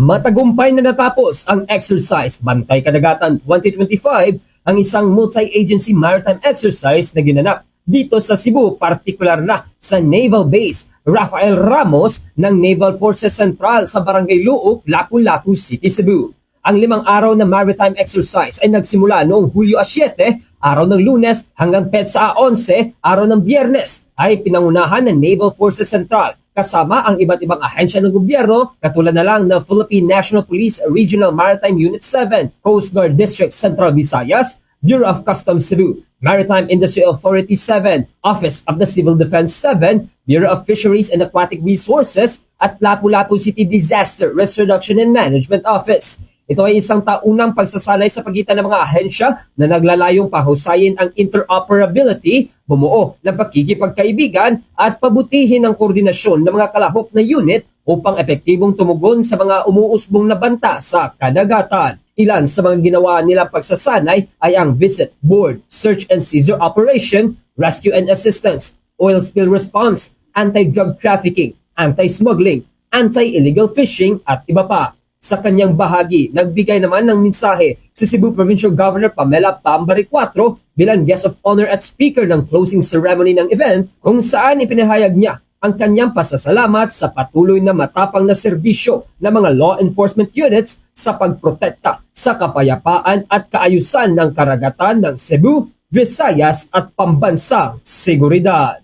Matagumpay na natapos ang exercise. Bantay Kadagatan 2025, ang isang multi-agency maritime exercise na ginanap dito sa Cebu, partikular na sa Naval Base. Rafael Ramos ng Naval Forces Central sa Barangay Luok, Lapu-Lapu City, Cebu. Ang limang araw na maritime exercise ay nagsimula noong Hulyo 7, araw ng lunes hanggang Petsa 11, araw ng biyernes, ay pinangunahan ng Naval Forces Central kasama ang iba't ibang ahensya ng gobyerno katulad na lang ng Philippine National Police Regional Maritime Unit 7, Coast Guard District Central Visayas, Bureau of Customs Cebu, Maritime Industry Authority 7, Office of the Civil Defense 7, Bureau of Fisheries and Aquatic Resources, at Lapu-Lapu City Disaster Risk Reduction and Management Office. Ito ay isang taunang pagsasanay sa pagitan ng mga ahensya na naglalayong pahusayin ang interoperability, bumuo ng pakikipagkaibigan at pabutihin ang koordinasyon ng mga kalahok na unit upang epektibong tumugon sa mga umuusbong na banta sa kadagatan. Ilan sa mga ginawa nilang pagsasanay ay ang Visit Board, Search and Seizure Operation, Rescue and Assistance, Oil Spill Response, Anti-Drug Trafficking, Anti-Smuggling, Anti-Illegal Fishing at iba pa. Sa kanyang bahagi, nagbigay naman ng mensahe si Cebu Provincial Governor Pamela Pambari 4 bilang guest of honor at speaker ng closing ceremony ng event kung saan ipinahayag niya ang kanyang pasasalamat sa patuloy na matapang na serbisyo ng mga law enforcement units sa pagprotekta sa kapayapaan at kaayusan ng karagatan ng Cebu, Visayas at pambansang seguridad.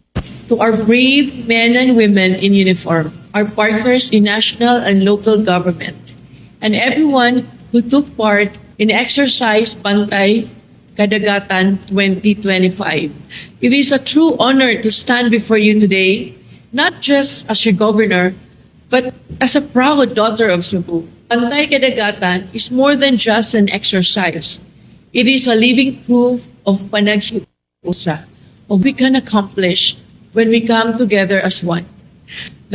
to our brave men and women in uniform, our partners in national and local government, and everyone who took part in Exercise Pantay Kadagatan 2025. It is a true honor to stand before you today, not just as your governor, but as a proud daughter of Cebu. Pantay Kadagatan is more than just an exercise. It is a living proof of panaghipusa, of we can accomplish when we come together as one.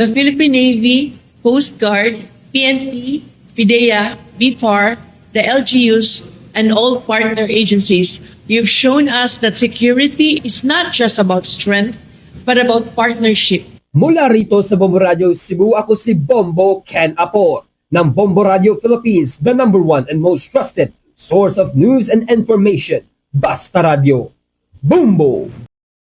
The Philippine Navy, Coast Guard, PNP, PIDEA, BFAR, the LGUs, and all partner agencies, you've shown us that security is not just about strength, but about partnership. Mula rito sa Bombo Radio Cebu, ako si Bombo Ken Apor ng Bombo Radio Philippines, the number one and most trusted source of news and information. Basta Radio. Bombo!